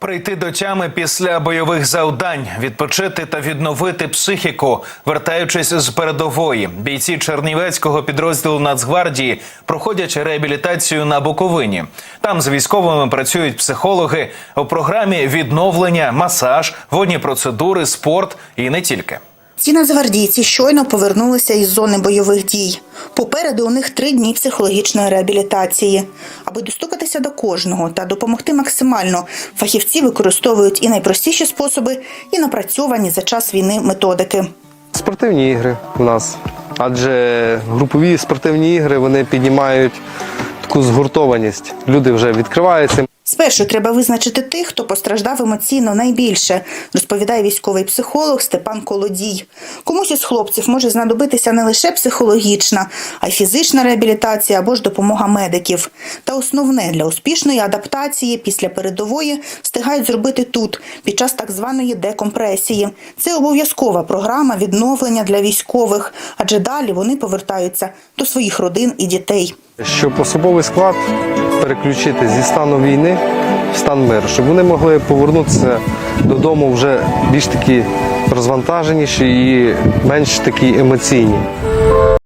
Прийти до тями після бойових завдань, відпочити та відновити психіку, вертаючись з передової. Бійці Чернівецького підрозділу Нацгвардії проходять реабілітацію на Буковині. Там з військовими працюють психологи у програмі відновлення, масаж, водні процедури, спорт і не тільки. Ці нацгвардійці щойно повернулися із зони бойових дій. Попереду у них три дні психологічної реабілітації. Аби достукатися до кожного та допомогти максимально, фахівці використовують і найпростіші способи, і напрацьовані за час війни методики. Спортивні ігри у нас, адже групові спортивні ігри вони піднімають таку згуртованість. Люди вже відкриваються. Спершу треба визначити тих, хто постраждав емоційно найбільше, розповідає військовий психолог Степан Колодій. Комусь із хлопців може знадобитися не лише психологічна, а й фізична реабілітація або ж допомога медиків. Та основне для успішної адаптації після передової встигають зробити тут, під час так званої декомпресії. Це обов'язкова програма відновлення для військових, адже далі вони повертаються до своїх родин і дітей. Щоб особовий склад переключити зі стану війни в стан миру, щоб вони могли повернутися додому вже більш такі розвантаженіші і менш такі емоційні.